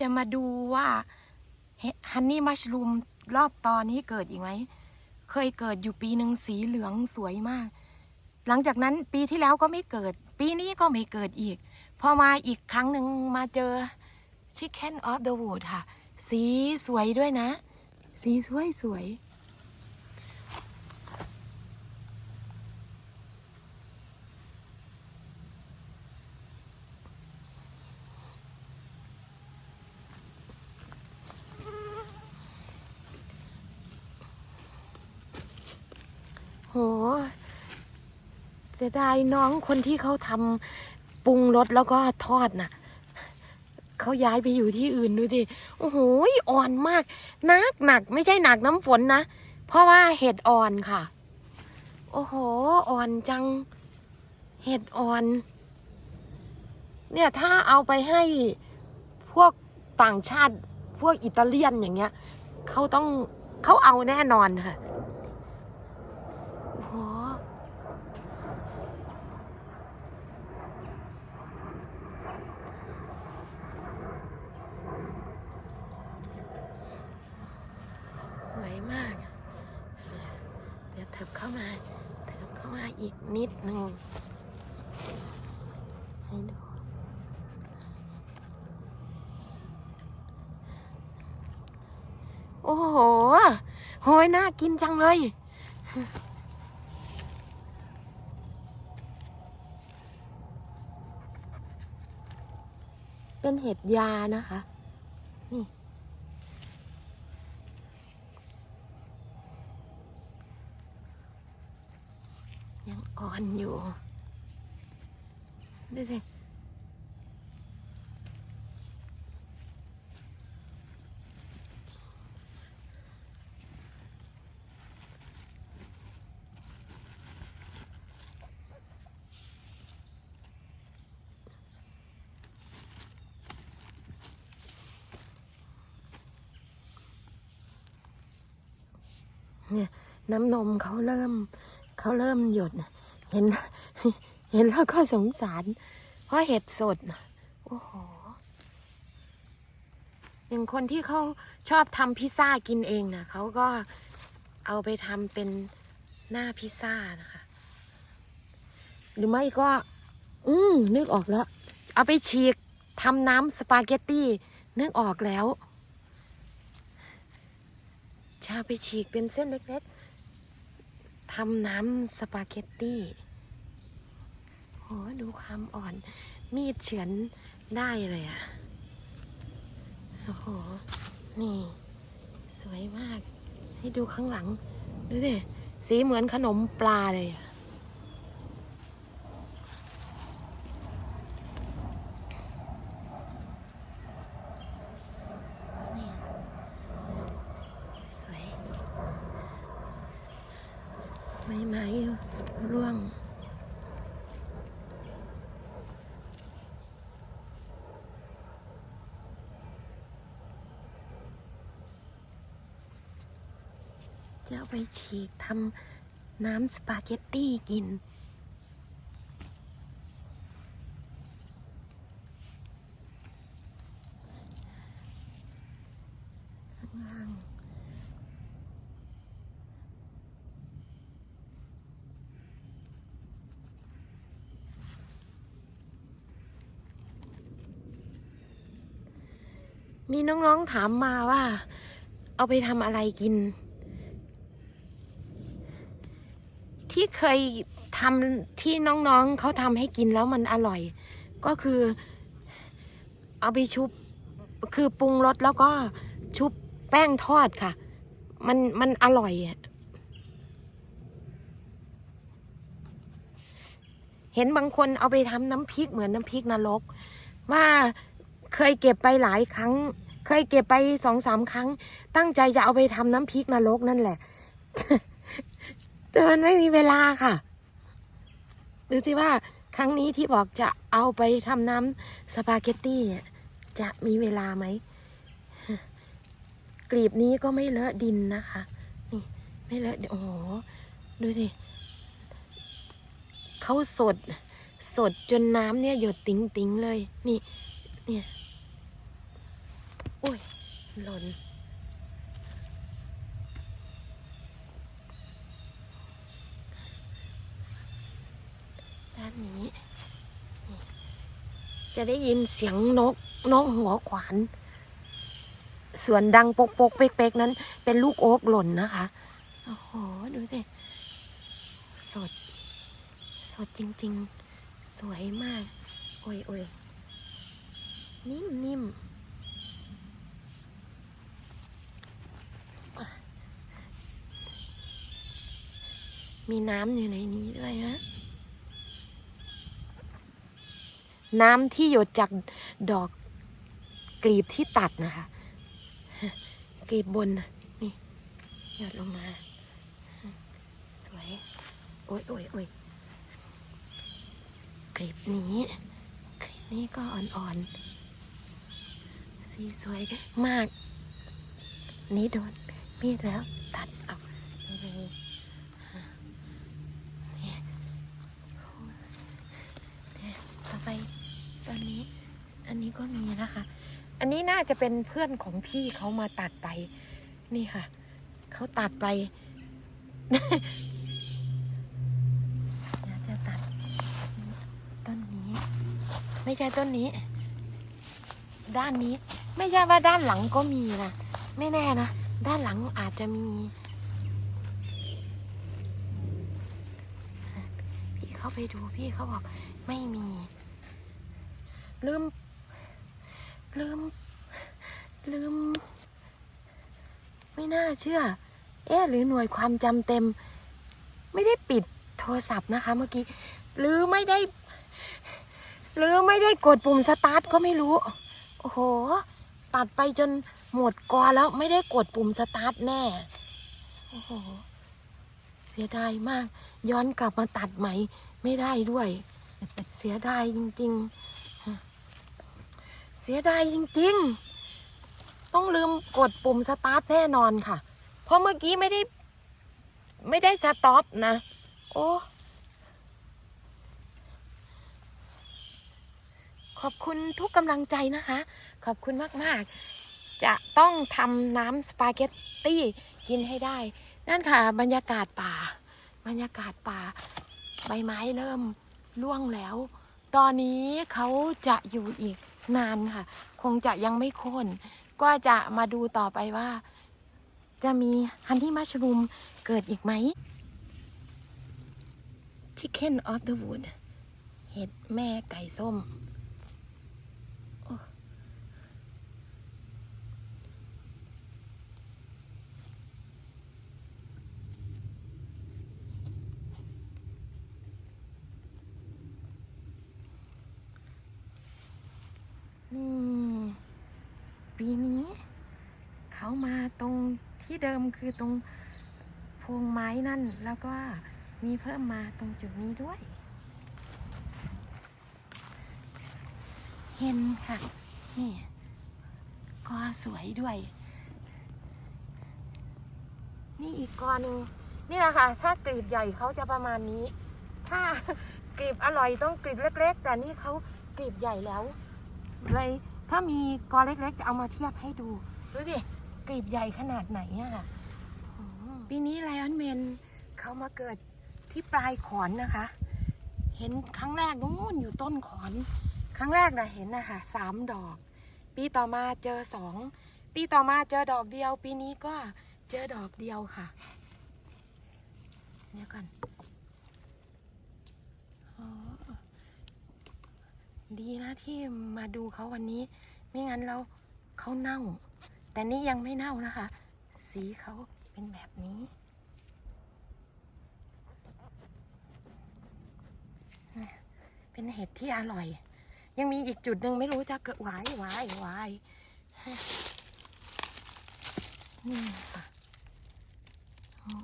จะมาดูว่าฮันนี่มัชรูมรอบตอนนี้เกิดอีกไหม เคยเกิดอยู่ปีหนึ่งสีเหลืองสวยมาก หลังจากนั้นปีที่แล้วก็ไม่เกิด ปีนี้ก็ไม่เกิดอีก พอมาอีกครั้งหนึ่งมาเจอ Chicken of the Wood ค่ะ สีสวยด้วยนะ สีสวยสวย เสียดายน้องคนที่เขาทำปรุงรสแล้วก็ทอดน่ะเขาย้ายไปอยู่ที่อื่นดูสิโอ้โหอ่อนมากหนักหนักไม่ใช่หนักน้ำฝนนะเพราะว่าเห็ดอ่อนค่ะ โอ้โห อ่อนจัง เห็ดอ่อน เนี่ยถ้าเอาไปให้พวกต่างชาติพวกอิตาเลียนอย่างเงี้ยเขาต้องเขาเอาแน่นอนค่ะ โอ้โห สวยมาก เดี๋ยวเถิบเข้ามาเถิบเข้ามาอีกนิดหนึ่งให้ดู โอ้โหโหยน่ากินจังเลยเป็นเห็ดยานะคะ นี่ ยังอ่อนอยู่ ดูสิเนี่ยน้ำนมเขาเริ่มเขาเริ่มหยดเห็น เห็นแล้วก็สงสาร เพราะเห็ดสดนะโอ้โหอย่างคนที่เขาชอบทำพิซซ่ากินเองนะเขาก็เอาไปทำเป็นหน้าพิซซ่านะคะ หรือไม่ก็ อืมนึกออกแล้ว เอาไปฉีกทำน้ำสปาเกตตี้นึกออกแล้วชาไปฉีกเป็นเส้นเล็กๆทำน้ำสปาเกตตี้ โหดูความอ่อน มีดเฉือนได้เลยอะโอ้โห นี่ สวยมาก ให้ดูข้างหลัง ดูสิ สีเหมือนขนมปลาเลยอะนี่สวยไม้ไม้ร่วง จะเอา ไปฉีกทำน้ำสปาเกตตี้กิน ข้างล่างมีน้องๆถามมาว่า เอาไปทำอะไรกิน ที่เคยทำที่น้องๆเขาทำให้กินแล้วมันอร่อย ก็คือเอาไปชุบคือปรุงรสแล้วก็ชุบแป้งทอดค่ะ มันมันอร่อย เห็นบางคนเอาไปทำน้ำพริกเหมือนน้ำพริกนรก ว่าเคยเก็บไปหลายครั้ง เคยเก็บไปสองสามครั้ง ตั้งใจจะเอาไปทำน้ำพริกนรกนั่นแหละ แต่มันไม่มีเวลาค่ะ ดูสิว่าครั้งนี้ที่บอกจะเอาไปทำน้ำสปาเกตตี้จะมีเวลาไหม กลีบนี้ก็ไม่เลอะดินนะคะ นี่ไม่เลอะโอ้โห ดูสิเขาสดสดจนน้ำเนี่ยหยดติ๋งติ๋งๆเลย นี่ เนี่ย โอ้ยหล่น นี้ จะได้ยินเสียงนกนกหัวขวาน ส่วนดังปกปกเป๊กๆนั้น เป็นลูกโอ๊กหล่นนะคะ โอ้โห ดูสิ สด สดจริง ๆ สวยมาก โอ้ยโอ้ยนิ่มนิ่มมีน้ำอยู่ในนี้ด้วยนะ น้ำที่หยดจากดอกกลีบที่ตัดนะคะ กลีบบนนี่หยดลงมา สวย โอ้ยโอ้ยโอ้ยกลีบนี้กลีบนี้ก็อ่อนๆ สีสวยมาก นี่โดนมีดแล้วตัดเอาเลยนี่เนี่ยต่อไปตอนนี้ อันนี้ ก็มีนะคะ อันนี้น่าจะเป็นเพื่อนของพี่เขามาตัดไป นี่ค่ะ เขาตัดไปอยากจะตัด ต้นนี้ ไม่ใช่ต้นนี้ ด้านนี้ ไม่ใช่ว่าด้านหลังก็มีนะไม่แน่นะด้านหลังอาจจะมีพี่เข้าไปดูพี่เขาบอกไม่มี ลืม ลืม ลืม ไม่น่าเชื่อ เอ๊ะหรือหน่วยความจำเต็ม ไม่ได้ปิดโทรศัพท์นะคะเมื่อกี้ หรือไม่ได้ หรือไม่ได้กดปุ่มสตาร์ทก็ไม่รู้ โอ้โห ตัดไปจนหมดกอแล้วไม่ได้กดปุ่มสตาร์ทแน่ โอ้โห เสียดายมาก ย้อนกลับมาตัดใหม่ไม่ได้ด้วย เสียดายจริง ๆ สียดายจริงๆ ต้องลืมกดปุ่มสตาร์ทแน่นอนค่ะ เพราะเมื่อกี้ไม่ได้ ไม่ได้สต็อปนะ โอ้ ขอบคุณทุกกำลังใจนะคะ ขอบคุณมาก ๆ จะต้องทำน้ำสปาเกตตี้กินให้ได้ นั่นค่ะ บรรยากาศป่า บรรยากาศป่า ใบไม้เริ่มร่วงแล้ว ตอนนี้เขาจะอยู่อีก นานค่ะ คงจะยังไม่โค่นก็จะมาดูต่อไปว่า จะมีฮันนี่มัชรูมเกิดอีกไหม Chicken of the Wood เห็ดแม่ไก่ส้ม ปีนี้เขามาตรงที่เดิมคือตรงพวงไม้นั่น แล้วก็มีเพิ่มมาตรงจุดนี้ด้วย เห็นค่ะ นี่ก็สวยด้วย นี่อีกกอหนึ่งนี่แหละค่ะ ถ้ากลีบใหญ่เขาจะประมาณนี้ ถ้ากลีบอร่อยต้องกลีบเล็ก ๆ แต่นี่เขากลีบใหญ่แล้ว เลยถ้ามีกอเล็กๆ จะเอามาเทียบให้ดู ดูสิกลีบใหญ่ขนาดไหนอะ่ะปีนี้ไลออนเมนเขามาเกิดที่ปลายขอนนะคะ เห็นครั้งแรกนู้นอยู่ต้นขอน ครั้งแรกนะเห็นนะคะสามดอก ปีต่อมาเจอสองปีต่อมาเจอดอกเดียว ปีนี้ก็เจอดอกเดียวค่ะเนี่ยก่อนอ๋อ ดีนะที่มาดูเขาวันนี้ ไม่งั้นเราเขาเน่า แต่นี่ยังไม่เน่านะคะ สีเขาเป็นแบบนี้ เป็นเห็ดที่อร่อย ยังมีอีกจุดหนึ่งไม่รู้จะเกิดหวายหวายหวายนี่ค่ะโอ้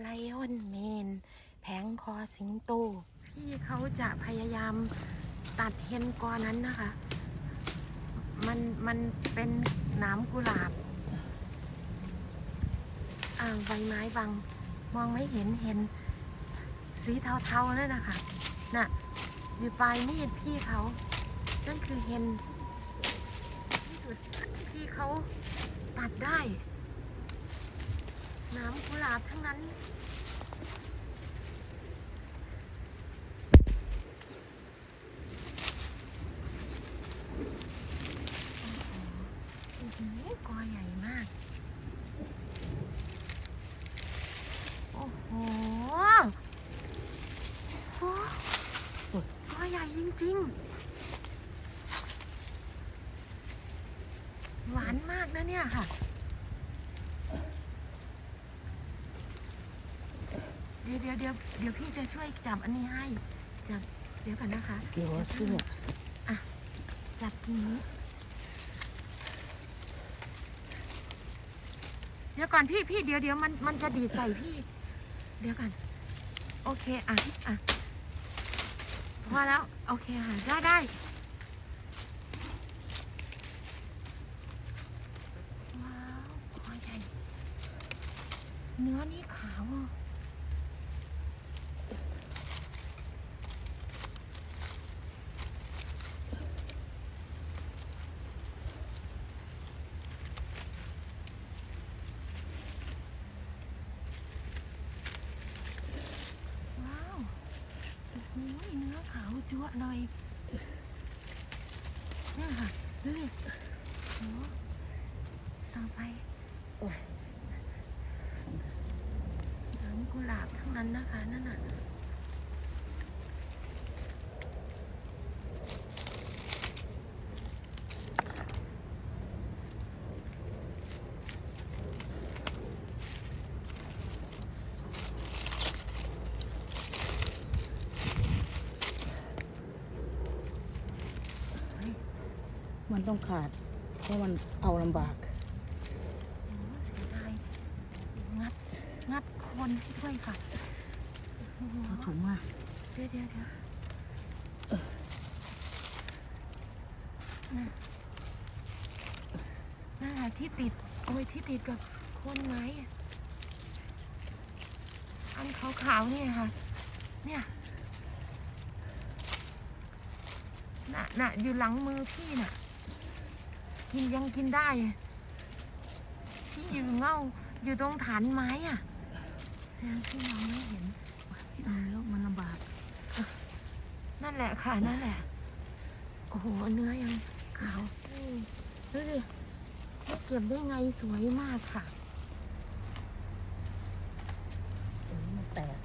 ไลออนเมน แผงคอสิงโต พี่เขาจะพยายามตัดเฮนกอนั้นนะคะ มันมันเป็นหน้ำกุหลาบอ่างใบไม้บางมองไม่เห็นเห็นสีเทาๆนั่นนะคะน่ะอยู่ปลายมีดพี่เขา นั่นคือเฮนจุดที่เขาตัดได้ น้ำกุหลาบทั้งนั้น โอ้โหกอใหญ่มาก โอ้โหโอ้กอใหญ่จริงๆ หวานมากนะ เนี่ยค่ะ เดี๋ยวเดี๋ยวเดี๋ยวเดี๋ยวพี่จะช่วยจับอันนี้ให้จับเดี๋ยวก่อนนะคะเกี่ยวกับเสื้อจับทีนี้ เดี๋ยวก่อนพี่พี่เดี๋ยวเดี๋ยวมันมันจะดีดใส่พี่ เดี๋ยวก่อนโอเคอะอะพอแล้ว โอเคค่ะได้ได้ว้าวคอใหญ่ เนื้อนี่ขาวอะว้าวโอ้โหเนื้อขาวจั๊วเลยนี่ค่ะดูดิโอ้ต่อไปน้ กุหลาบทั้งนั้นนะคะนั่นน่ะมันต้องขาด เพราะมันเอาลำบาก โอ้เสียดายงัด งัดโคนให้ด้วยค่ะโอ้โหเอาถุงมาเดี๋ยวเดี๋ยวเดี๋ยวน่ะนั่นแหละที่ติด โอ้ยที่ติดกับโคนไม้อะอันขาวๆเนี่ยค่ะ เนี่ยน่ะน่ะอยู่หลังมือพี่น่ะ กินยังกินได้อะที่อยู่เง่าอยู่ตรงฐานไม้อะยั งที่มองไม่เห็นเออแล้วมันลำบากนั่นแหละค่ะ นั่นแหละ โอ้โห เนื้อยังขาวอืมดูดิเก็บได้ไงสวยมากค่ะตรงนี้มันแตก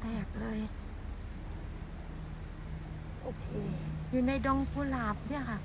แตกเลย โอเค อยู่ในดงกุหลาบเนี่ยค่ะ